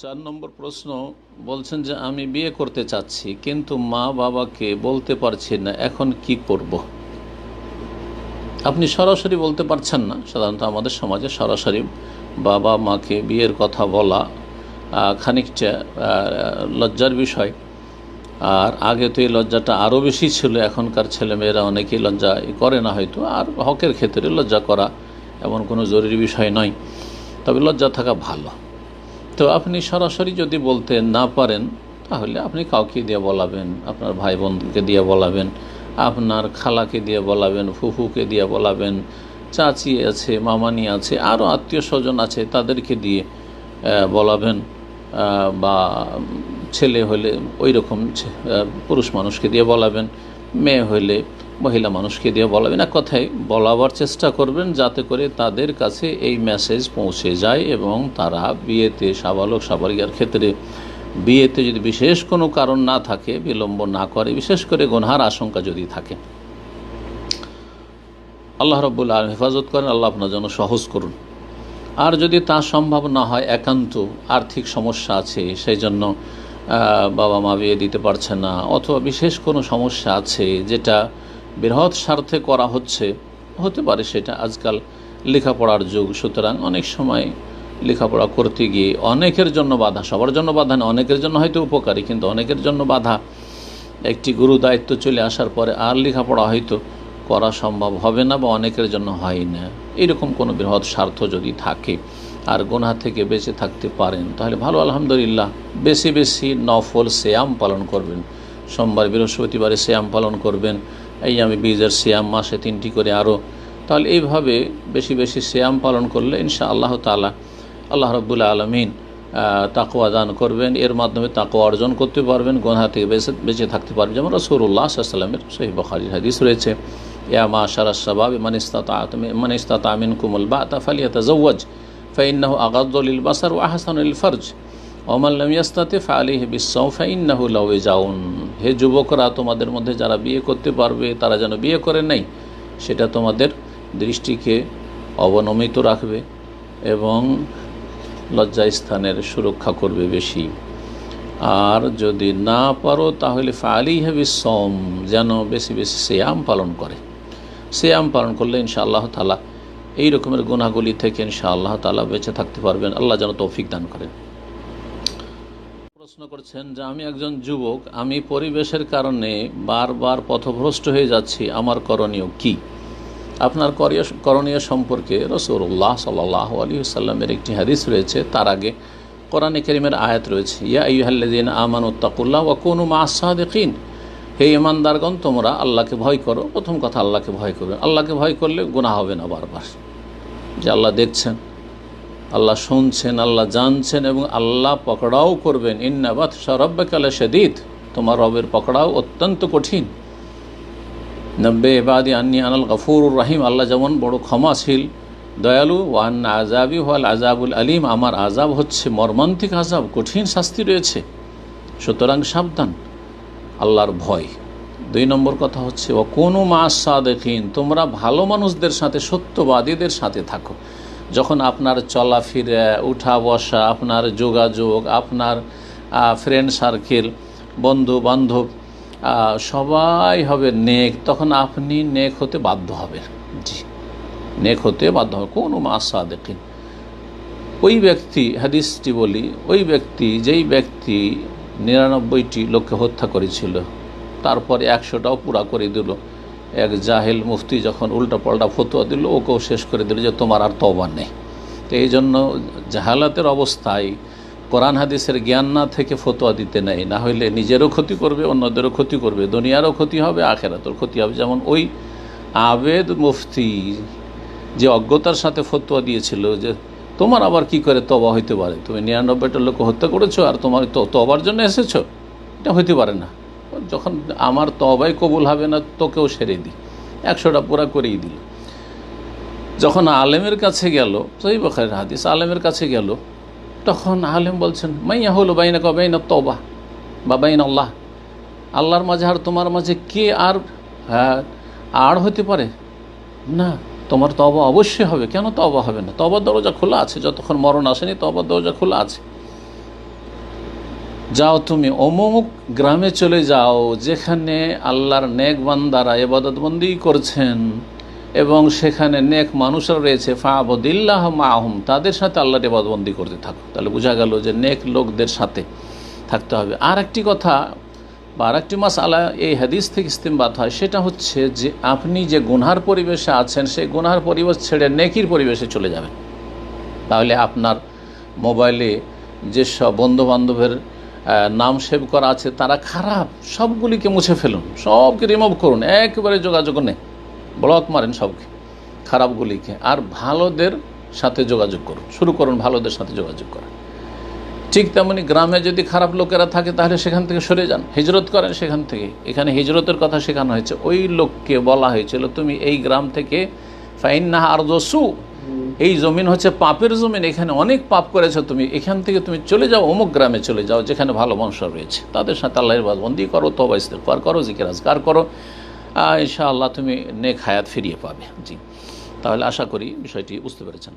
চার নম্বর প্রশ্ন বলছেন যে, আমি বিয়ে করতে চাচ্ছি, কিন্তু মা বাবাকে বলতে পারছি না, এখন কি করব। আপনি সরাসরি বলতে পারছেন না, সাধারণত আমাদের সমাজে সরাসরি বাবা মাকে বিয়ের কথা বলা খানিকটা লজ্জার বিষয়। আর আগে তো এই লজ্জাটা আরও বেশি ছিল, এখনকার ছেলেমেয়েরা অনেকেই লজ্জা করে না হয়তো, আর হকের ক্ষেত্রে লজ্জা করা এমন কোনো জরুরি বিষয় নয়। তবে লজ্জা থাকা ভালো। তো আপনি সরাসরি যদি বলতে না পারেন, তাহলে আপনি কাউকে দিয়ে বলাবেন, আপনার ভাই বোনকে দিয়ে বলাবেন, আপনার খালাকে দিয়ে বলাবেন, ফুফুকে দিয়ে বলাবেন, চাচি আছে, মামানি আছে আরও আত্মীয় স্বজন আছে, তাদেরকে দিয়ে বলাবেন বা ছেলে হলে ওই রকম পুরুষ মানুষকে দিয়ে বলাবেন। মেয়ে হলে মহিলা মানুষকে দিয়ে বলাবেন এক কথায় বলাবার চেষ্টা করবেন যাতে করে তাদের কাছে এই মেসেজ পৌঁছে যায় এবং তারা বিয়েতে সাবালক সাবালিকার ক্ষেত্রে বিয়েতে যদি বিশেষ কোনো কারণ না থাকে, বিলম্ব না করে, বিশেষ করে গনহার আশঙ্কা যদি থাকে। আল্লাহ রব্বুল আলম হেফাজত করেন, আল্লাহ আপনার জন্য সহজ করুন। আর যদি তা সম্ভব না হয়, একান্ত আর্থিক সমস্যা আছে, সেই জন্য বাবা মা বিয়ে দিতে পারছে না, অথবা বিশেষ কোনো সমস্যা আছে যেটা বৃহৎ স্বার্থে করা হচ্ছে, হতে পারে সেটা আজকাল লেখাপড়ার যুগ। সুতরাং অনেক সময় লেখাপড়া করতে গিয়ে অনেকের জন্য বাধা, সবার জন্য বাধা না, অনেকের জন্য হয়তো উপকারী, কিন্তু অনেকের জন্য বাধা। একটি গুরু দায়িত্ব চলে আসার পরে আর লেখাপড়া হয়তো করা সম্ভব হবে না বা অনেকের জন্য হয় না। এরকম কোনো বৃহৎ স্বার্থ যদি থাকে আর গোনা থেকে বেঁচে থাকতে পারেন। তাহলে ভালো, আলহামদুলিল্লাহ। বেশি বেশি নফল শ্যাম পালন করবেন। সোমবার, বৃহস্পতিবারে শ্যাম পালন করবেন। এই আমি বীজের শ্যাম মাসে তিনটি করে আরও তাহলে এইভাবে বেশি বেশি শ্যাম পালন করলে ইনশা আল্লাহ তালা আল্লাহ রব্বুল্লা আলমিন তাকোয়া দান করবেন। এর মাধ্যমে তাকোয়া অর্জন করতে পারবেন, গোনা থেকে বেঁচে বেঁচে থাকতে পারবেন। যেমন রসুল্লাহ সাল্লামের সহি বখারি হাদিস রয়েছে, ইয়া মা শারা সবাব, মান ইস্তাত আমিন কুমল বা তাফালিয়া তাজওয়াজ ফাইন্নাহু আগাদ্দুল বাসার ও আহসানুল ফরজ ওমাল্লাম ইয়াস্তাতে ফালিহ বিসৌ ফাইন্নাহু লাউে যাউন হে যুবকরা, তোমাদের মধ্যে যারা বিয়ে করতে পারবে, তারা যেন বিয়ে করে নেই সেটা তোমাদের দৃষ্টিকে অবনমিত রাখবে এবং লজ্জাস্থানের সুরক্ষা করবে বেশি। আর যদি না পারো, তাহলে ফালি হেবি সম যেন বেশি বেশি শ্যাম পালন করে। শ্যাম পালন করলে ইনশা আল্লাহ তালা এই রকমের গুণাগুলি থেকে ইনশা আল্লাহ তালা বেঁচে থাকতে পারবেন। আল্লাহ যেন তৌফিক দান করেন। প্রশ্ন করছেন যে, আমি একজন যুবক, আমি পরিবেশের কারণে বারবার পথভ্রষ্ট হয়ে যাচ্ছি, আমার করণীয় কি? আপনার করণীয় সম্পর্কে রসুল্লাহ সাল্লাহ আলী সাল্লামের একটি হাদিস রয়েছে। তার আগে কোরআনে করিমের আয়াত রয়েছে, ইয়া ইহাল্লাদিন আমান উত্তাকুল্লাহ ও কোনো মাসাদিন হে ইমানদারগণ, তোমরা আল্লাহকে ভয় করো। প্রথম কথা, আল্লাহকে ভয় করবে আল্লাহকে ভয় করলে গুণা হবে না বারবার। যে আল্লাহ দেখছেন, আল্লাহ শুনছেন, আল্লাহ জানছেন এবং আল্লাহ পকড়াও করবেন। ইন্নাবাদ সরব্বাকালে সেদিত তোমার রবের পকড়াও অত্যন্ত কঠিন। নব্বে এবাদি আন্নি আনাল গফুর রাহিম। আল্লাহ যেমন বড় ক্ষমাশীল, দয়ালু ওয়ান আজাবি ওয়াল আজাবুল আলিম। আমার আজাব হচ্ছে মর্মান্তিক আজাব কঠিন শাস্তি রয়েছে। সুতরাং সাবধান। আল্লাহর ভয়। দুই নম্বর কথা হচ্ছে ও কোনো মাস সাদেকিন তোমরা ভালো মানুষদের সাথে, সত্যবাদীদের সাথে থাকো। যখন আপনার চলাফেরা উঠা বসা আপনার যোগাযোগ, আপনার ফ্রেন্ড সার্কেল বন্ধু বান্ধব সবাই হবে নেক, তখন আপনি নেক হতে বাধ্য হবেন। জি, নেক হতে বাধ্য হবে কোনো মাসা দেখেন ওই ব্যক্তি, হাদিসটি বলি, ওই ব্যক্তি, যেই ব্যক্তি নিরানব্বইটি লোককে হত্যা করেছিল। তারপরে একশোটাও পুরা করে দিল। এক জাহেল মুফতি যখন উল্টা পাল্টা ফতোয়া দিল, ওকেও শেষ করে দিল যে তোমার আর তবা নেই। তো এই জন্য জাহালাতের অবস্থায় কোরআন হাদিসের জ্ঞান না থেকে ফতোয়া দিতে নেই। না হইলে নিজেরও ক্ষতি করবে, অন্যদেরও ক্ষতি করবে। দুনিয়ারও ক্ষতি হবে, আখেরাতের ক্ষতি হবে। যেমন ওই আবেদ মুফতি যে অজ্ঞতার সাথে ফতোয়া দিয়েছিল, যে তোমার আবার কি করে তবা হইতে পারে? তুমি নিরানব্বইটা লোক হত্যা করেছ আর তোমার তো তবার জন্য এসেছ? এটা হইতে পারে না। যখন আমার তবাই কবুল হবে না তোকেও সেরে দিই। একশোটা পুরা করেই দিল। যখন আলেমের কাছে গেল সেই বখারের হাদিস আলেমের কাছে গেল তখন আলেম বলছেন মাইয়া হলো বাইনা ক বাইনা তবা বা বাইন আল্লাহ আল্লাহর মাঝে আর তোমার মাঝে কে আর হ্যাঁ, আর হতে পারে? না। তোমার তবা অবশ্যই হবে। কেন তবা হবে না? তবার দরজা খোলা আছে। যতক্ষণ মরণ আসেনি তবার দরজা খোলা আছে। যাও তুমি অমুক গ্রামে চলে যাও, যেখানে আল্লাহর নেক বান্দারা এবাদতবন্দি করছেন এবং সেখানে নেক মানুষরা রয়েছে। ফাবদিল্লাহ মাহুম, তাদের সাথে আল্লাহর এবাদতবন্দি করতে থাকো। তাহলে বোঝা গেল যে নেক লোকদের সাথে থাকতে হবে। আর একটি কথা বা আর একটি মাস আলা এই হাদিস থেকে ইস্তেমবাদ হয়, সেটা হচ্ছে যে আপনি যে গুনহার পরিবেশে আছেন, সেই গুনহার পরিবেশ ছেড়ে নেকির পরিবেশে চলে যাবেন। তাহলে আপনার মোবাইলে যেসব বন্ধুবান্ধবের নাম সেভ করা আছে, তারা খারাপ, সবগুলিকে মুছে ফেলুন, সবকে রিমুভ করুন, একেবারে যোগাযোগ নেই। ব্লক মারেন সবকে, খারাপগুলিকে। আর ভালোদের সাথে যোগাযোগ করুন, শুরু করুন ভালোদের সাথে যোগাযোগ করা। ঠিক তেমনি গ্রামে যদি খারাপ লোকেরা থাকে, তাহলে সেখান থেকে সরে যান। হিজরত করেন সেখান থেকে। এখানে হিজরতের কথা শেখানো হয়েছে। ওই লোককে বলা হয়েছিল, তুমি এই গ্রাম থেকে ফাইন্না আর দস্যু এই জমিন হচ্ছে পাপের জমিন। এখানে অনেক পাপ করেছ তুমি। এখান থেকে তুমি চলে যাও, অমুক গ্রামে চলে যাও, যেখানে ভালো মানুষ রয়েছে। তাদের সাথে আল্লাহর বাদবন্দি করো তবা ইস্তেফার করো, জিকির, আজকার করো। ইনশাআল্লাহ তুমি নেক হায়াত ফিরিয়ে পাবে। জি। তাহলে আশা করি বিষয়টি বুঝতে পেরেছেন।